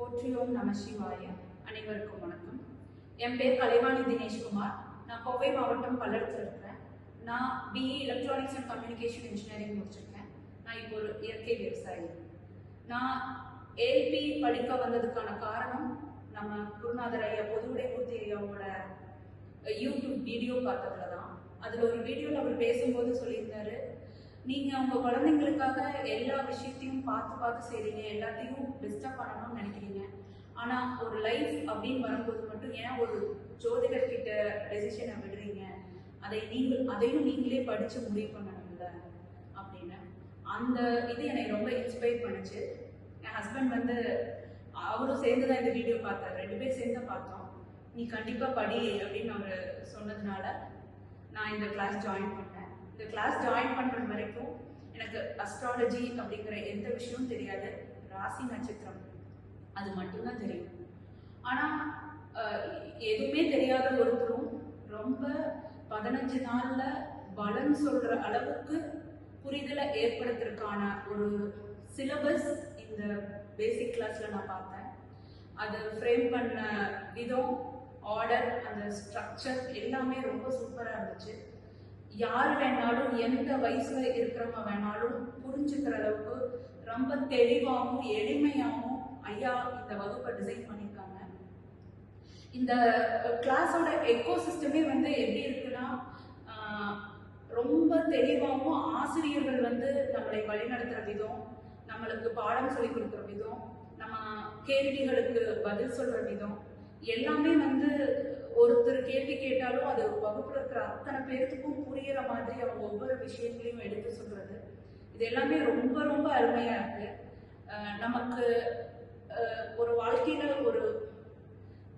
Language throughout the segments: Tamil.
போற்றியோம் நம சிவாய. அனைவருக்கும் வணக்கம். என் பேர் கலைவாணி தினேஷ்குமார். நான் கோவை மாவட்டம் பல்லடத்தில் இருக்கிறேன் நான் BE electronics and communication engineering முடிச்சிருக்கேன். நான் இப்போ ஒரு இயற்கை விவசாயி. நான் ஏல்பி படிக்க வந்ததுக்கான காரணம் நம்ம குருநாதர் ஐயா பொதுவுடை மூர்த்தி ஐயாவோட யூடியூப் வீடியோ பார்த்ததுல தான் அதில் ஒரு வீடியோவில் அவர் பேசும்போது சொல்லியிருந்தாரு நீங்கள் உங்கள் குழந்தைங்களுக்காக எல்லா விஷயத்தையும் பார்த்து பார்த்து செய்கிறீங்க எல்லாத்தையும் டிஸ்டர்ப் பண்ணணும்னு நினைக்கிறீங்க. ஆனால் ஒரு லைஃப் அப்படின்னு வரும்போது மட்டும் ஏன் ஒரு ஜோதிடர்கிட்ட டெசிஷனை விடுறீங்க? அதை நீங்கள் அதையும் நீங்களே படித்து முடிவு பண்ணணும்ல அப்படின்னு. அந்த இது என்னை ரொம்ப இன்ஸ்பைர் பண்ணுச்சு. என் ஹஸ்பண்ட் வந்து அவரும் சேர்ந்து தான் இந்த வீடியோ பார்த்தாரு. ரெண்டு பேர் சேர்ந்து பார்த்தோம். நீ கண்டிப்பாக படி அப்படின்னு அவர் சொன்னதுனால நான் இந்த கிளாஸ் ஜாயின் பண்ணேன் இந்த கிளாஸ் ஜாயின் பண்ணுற வரைக்கும் எனக்கு அஸ்ட்ராலஜி அப்படிங்கிற எந்த விஷயமும் தெரியாது. ராசி நட்சத்திரம் அது மட்டும்தான் தெரியும். ஆனால் எதுவுமே தெரியாத ஒருத்தரும் ரொம்ப பதினஞ்சு நாள்ல பலன் சொல்ற அளவுக்கு புரிதலை ஏற்படுத்துறதுக்கான ஒரு சிலபஸ் இந்த பேசிக் கிளாஸ்ல நான் பார்த்தேன். அது ஃப்ரேம் பண்ண விதம் ஆர்டர் அந்த ஸ்ட்ரக்சர் எல்லாமே ரொம்ப சூப்பராக இருந்துச்சு. யார் வேணாலும் எந்த வயசுல இருக்கிறவங்க வேணாலும் புரிஞ்சுக்கிற அளவுக்கு ரொம்ப தெளிவாகவும் எளிமையாகவும் ஐயா இந்த வகுப்பை டிசைன் பண்ணியிருக்காங்க. இந்த கிளாஸோட எக்கோ சிஸ்டமே வந்து எப்படி இருக்குன்னா ரொம்ப தெளிவாகவும் ஆசிரியர்கள் வந்து நம்மளை வழிநடத்துற விதம் நம்மளுக்கு பாடம் சொல்லி கொடுக்குற விதம் நம்ம கேள்விகளுக்கு பதில் சொல்ற விதம் எல்லாமே வந்து ஒருத்தர் கேள்வி கேட்டாலும் அது வகுப்புல இருக்கிற அத்தனை பேர்த்துக்கும் புரியிற மாதிரி அவங்க ஒவ்வொரு விஷயங்களையும் எடுத்து சொல்றது. இது எல்லாமே ரொம்ப ரொம்ப அருமையா இருக்கு. நமக்கு ஒரு வாழ்க்கையில ஒரு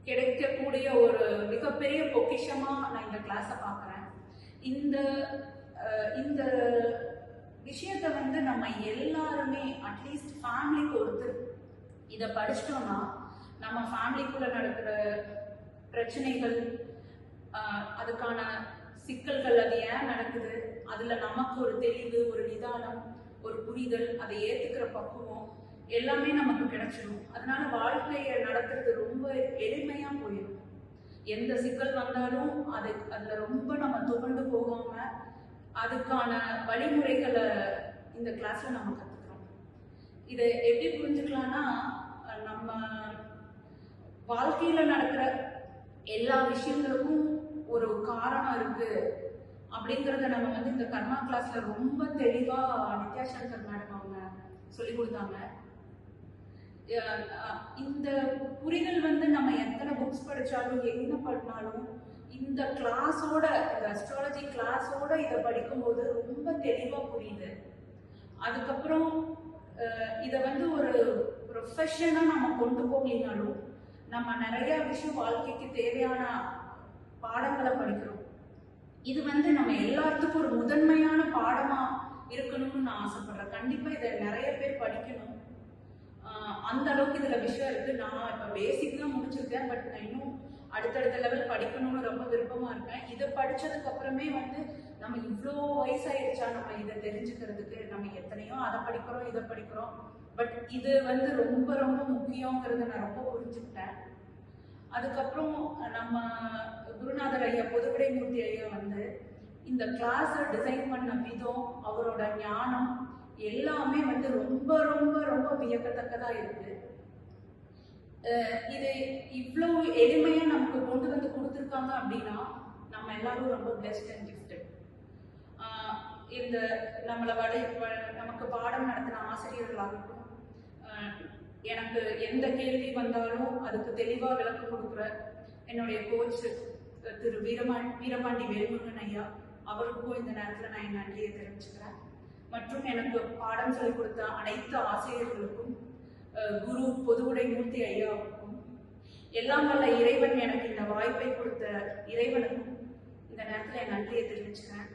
கிடைக்கக்கூடிய ஒரு மிகப்பெரிய பொக்கிஷமா நான் இந்த கிளாஸை பார்க்குறேன் இந்த இந்த விஷயத்த வந்து நம்ம எல்லாருமே அட்லீஸ்ட் ஃபேமிலிக்கு ஒருத்தர் இதை படிச்சிட்டோம்னா நம்ம ஃபேமிலிக்குள்ள நடக்கிற பிரச்சனைகள் அதுக்கான சிக்கல்கள் அது ஏன் நடக்குது? அதுல நமக்கு ஒரு தெளிவு ஒரு நிதானம் ஒரு புரிதல் அதை ஏத்துக்கிற பக்குவம் எல்லாமே நமக்கு கிடைச்சிடும் அதனால வாழ்க்கையை நடத்துறது ரொம்ப எளிமையா போயிடும் எந்த சிக்கல் வந்தாலும் அது அதுல ரொம்ப நம்ம துவண்டு போகாம அதுக்கான வழிமுறைகளை இந்த கிளாஸ்ல நம்ம கத்துக்கிறோம். இதை எப்படி புரிஞ்சுக்கலாம்னா நம்ம வாழ்க்கையில நடக்கிற எல்லா விஷயங்களுக்கும் ஒரு காரணம் இருக்கு அப்படிங்கறத நம்ம வந்து இந்த கர்மா கிளாஸ்ல ரொம்ப தெளிவா நித்யா சங்கர் மேடம் அவங்க சொல்லி கொடுத்தாங்க. இந்த புரிதல் வந்து நம்ம எத்தனை புக்ஸ் படிச்சாலும் என்ன பண்ணாலும் இந்த கிளாஸோட இந்த அஸ்ட்ராலஜி கிளாஸோட இதை படிக்கும்போது ரொம்ப தெளிவா புரியுது. அதுக்கப்புறம் இதை வந்து ஒரு ப்ரொஃபஷனாக நம்ம கொண்டு போகலினாலும் நம்ம நிறைய விஷயம் வாழ்க்கைக்கு தேவையான பாடங்களை படிக்கிறோம். இது வந்து நம்ம எல்லாத்துக்கும் ஒரு முதன்மையான பாடமா இருக்கணும்னு நான் ஆசைப்படுறேன். கண்டிப்பா இதை நிறைய பேர் படிக்கணும். அந்த அளவுக்கு இதுல விஷயம் இருக்கு. நான் இப்ப பேசிக் தான் முடிச்சிருக்கேன். பட் நான் இன்னும் அடுத்தடுத்த லெவல் படிக்கணும்னு ரொம்ப விருப்பமா இருக்கேன். இதை படிச்சதுக்கு அப்புறமே வந்து நம்ம இவ்வளோ வயசாயிருச்சா? நம்ம இதை தெரிஞ்சுக்கிறதுக்கு நம்ம எத்தனையோ அதை படிக்கிறோம் இதை படிக்கிறோம். பட் இது வந்து ரொம்ப ரொம்ப முக்கியங்கிறத நான் ரொம்ப புரிஞ்சுக்கிட்டேன். அதுக்கப்புறம் நம்ம குருநாதர் ஐயா பொதுவிடைமூர்த்தி ஐயா வந்து இந்த கிளாஸை டிசைன் பண்ண விதம் அவரோட ஞானம் எல்லாமே வந்து ரொம்ப ரொம்ப ரொம்ப வியக்கத்தக்கதாக இருக்கு. இது இவ்வளோ எளிமையாக நமக்கு கொண்டு வந்து கொடுத்துருக்காங்க அப்படின்னா நம்ம எல்லாரும் ரொம்ப பெஸ்ட் அண்ட் கிஃப்டட் இந்த நம்மளை வழி நமக்கு பாடம் நடத்தின ஆசை ஆகட்டும் எனக்கு எந்த கேள்வி வந்தாலும் அதுக்கு தெளிவாக விளக்கம் கொடுக்குற என்னுடைய கோச் திரு வீரமா வீரபாண்டி வேல்முருகன் ஐயா அவருக்கும் இந்த நேரத்தில் நான் என் நன்றியை தெரிவிச்சுக்கிறேன். மற்றும் எனக்கு பாடம் சொல்லிக் கொடுத்த அனைத்து ஆசிரியர்களுக்கும் குரு பொதுவுடை மூர்த்தி ஐயாவுக்கும் எல்லாம் வல்ல இறைவன் எனக்கு இந்த வாய்ப்பை கொடுத்த இறைவனுக்கும் இந்த நேரத்தில் என் நன்றியை தெரிவிச்சுக்கிறேன்.